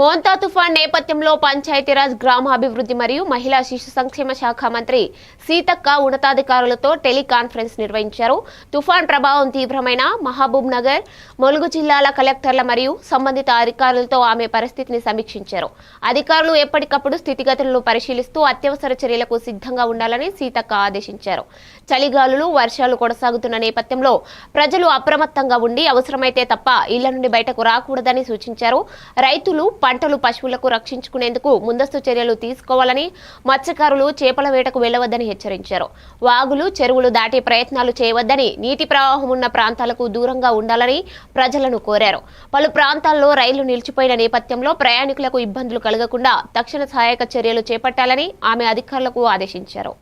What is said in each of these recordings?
మోంతా తుఫాన్ నేపథ్యంలో పంచాయతీరాజ్ గ్రామాభివృద్ధి మరియు మహిళా శిశు సంక్షేమ శాఖ మంత్రి సీతక్క ఉన్నతాధికారులతో టెలికాన్ఫరెన్స్ నిర్వహించారు. తుఫాన్ ప్రభావం తీవ్రమైన మహబూబ్ నగర్ ములుగు జిల్లాల కలెక్టర్ల మరియు సంబంధిత అధికారులతో ఆమె పరిస్థితిని సమీక్షించారు. అధికారులు ఎప్పటికప్పుడు స్థితిగతులను పరిశీలిస్తూ అత్యవసర చర్యలకు సిద్ధంగా ఉండాలని సీతక్క ఆదేశించారు. చలిగాలులు వర్షాలు కొనసాగుతున్న నేపథ్యంలో ప్రజలు అప్రమత్తంగా ఉండి అవసరమైతే తప్ప ఇళ్ళ నుండి బయటకు రాకూడదని సూచించారు. రైతులు పంటలు పశువులకు రక్షించుకునేందుకు ముందస్తు చర్యలు తీసుకోవాలని మత్స్యకారులు చేపల వేటకు వెళ్ళవద్దని హెచ్చరించారు. వాగులు చెరువులు దాటే ప్రయత్నాలు చేయవద్దని నీటి ప్రవాహం ఉన్న ప్రాంతాలకు దూరంగా ఉండాలని ప్రజలను కోరారు. పలు ప్రాంతాల్లో రైళ్ళు నిలిచిపోయిన నేపథ్యంలో ప్రయాణికులకు ఇబ్బందులు కలగకుండా తక్షణ సహాయక చర్యలు చేపట్టాలని ఆమె అధికారులకు ఆదేశించారు.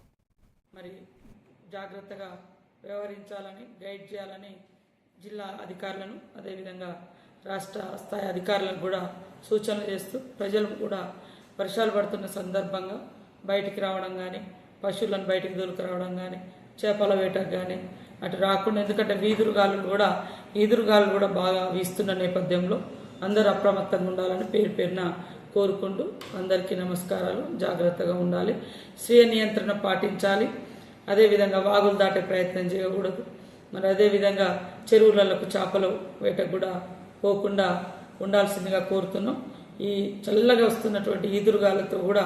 మరి జాగ్రత్తగా వ్యవహరించాలని గైడ్ చేయాలని జిల్లా అధికారులను అదేవిధంగా రాష్ట్ర స్థాయి అధికారులకు కూడా సూచనలు చేస్తూ ప్రజలు కూడా వర్షాలు పడుతున్న సందర్భంగా బయటికి రావడం కానీ పశువులను బయటికి దొరికి కానీ చేపల వేటకు కానీ అటు రాకుండా ఎందుకంటే వీధురుగాలు కూడా ఈదురుగాలు కూడా బాగా వీస్తున్న నేపథ్యంలో అందరూ అప్రమత్తంగా ఉండాలని పేరు పేరున కోరుకుంటూ అందరికీ నమస్కారాలు. జాగ్రత్తగా ఉండాలి. స్వీయ నియంత్రణ పాటించాలి. అదేవిధంగా వాగులు దాటే ప్రయత్నం చేయకూడదు. మరి అదేవిధంగా చెరువులకు చేపల వేటకు కూడా పోకుండా ఉండాల్సిందిగా కోరుతున్నాం. ఈ చల్లగా వస్తున్నటువంటి ఈదురుగాలతో కూడా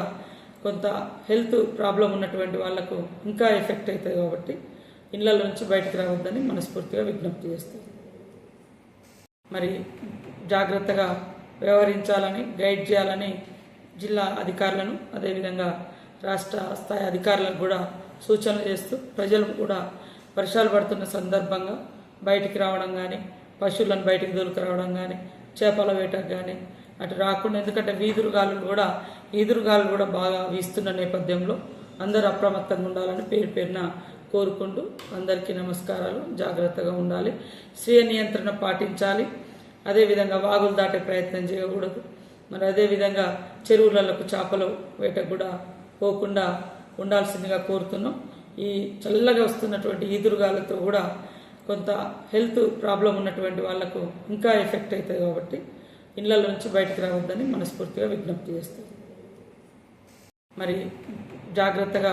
కొంత హెల్త్ ప్రాబ్లం ఉన్నటువంటి వాళ్ళకు ఇంకా ఎఫెక్ట్ అవుతుంది కాబట్టి ఇళ్ళ నుంచి బయటకు రావద్దని మనస్ఫూర్తిగా విజ్ఞప్తి చేస్తారు మరి జాగ్రత్తగా వ్యవహరించాలని గైడ్ చేయాలని జిల్లా అధికారులను అదేవిధంగా రాష్ట్ర స్థాయి అధికారులకు కూడా సూచనలు చేస్తూ ప్రజలు కూడా వర్షాలు పడుతున్న సందర్భంగా బయటికి రావడం కానీ పశువులను బయటికి దొరికి కానీ చేపల వేటకు కానీ అటు రాకుండా ఎందుకంటే వీధురుగాలు కూడా ఈదురుగాలు కూడా బాగా వీస్తున్న నేపథ్యంలో అందరూ అప్రమత్తంగా ఉండాలని పేరు పేరున కోరుకుంటూ అందరికీ నమస్కారాలు. జాగ్రత్తగా ఉండాలి. స్వీయ నియంత్రణ పాటించాలి. అదేవిధంగా వాగులు దాటే ప్రయత్నం చేయకూడదు. మరి అదేవిధంగా చెరువులకు చేపలు వేటకు కూడా పోకుండా ఉండాల్సిందిగా కోరుతున్నాం. ఈ చల్లగా వస్తున్నటువంటి ఈదురుగాలతో కూడా కొంత హెల్త్ ప్రాబ్లం ఉన్నటువంటి వాళ్ళకు ఇంకా ఎఫెక్ట్ అవుతుంది కాబట్టి ఇళ్ళ నుంచి బయటకు రావద్దని మనస్ఫూర్తిగా విజ్ఞప్తి చేస్తాం. మరి జాగ్రత్తగా